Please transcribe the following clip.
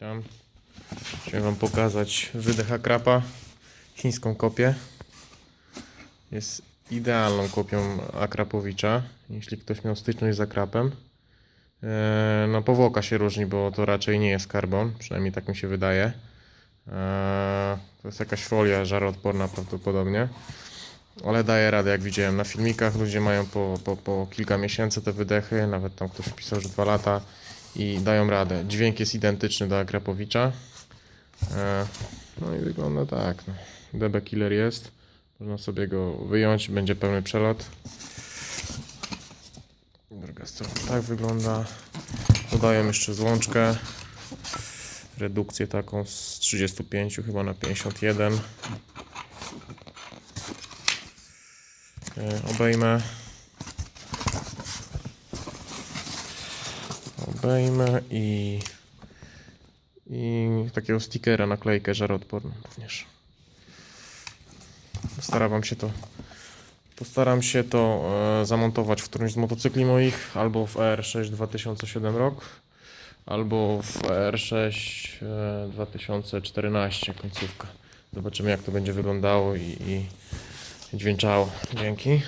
Witam. Chciałem Wam pokazać wydech Akrapa, chińską kopię. Jest idealną kopią Akrapowicza, jeśli ktoś miał styczność z Akrapem. Eee, No powłoka się różni, bo to raczej nie jest karbon, przynajmniej tak mi się wydaje. Eee, To jest jakaś folia żaroodporna prawdopodobnie. Ale daje radę, jak widziałem na filmikach. Ludzie mają po, po, po kilka miesięcy te wydechy, nawet tam ktoś pisał, że dwa lata i dają radę. Dźwięk jest identyczny do Akrapowicza. E, No i wygląda tak. No. DB Killer jest. Można sobie go wyjąć, będzie pełny przelot. Druga strona tak wygląda. Dodaję jeszcze złączkę. Redukcję taką z 35 chyba na 51. E, Obejmę. Obejmę i i takiego stickera, naklejkę żaroodporną również. Postaram wam się to postaram się to e, zamontować w którymś z motocykli moich, albo w ER6 2007 rok, albo w ER6 e, 2014 końcówka. Zobaczymy jak to będzie wyglądało i, i dźwięczało. Dzięki.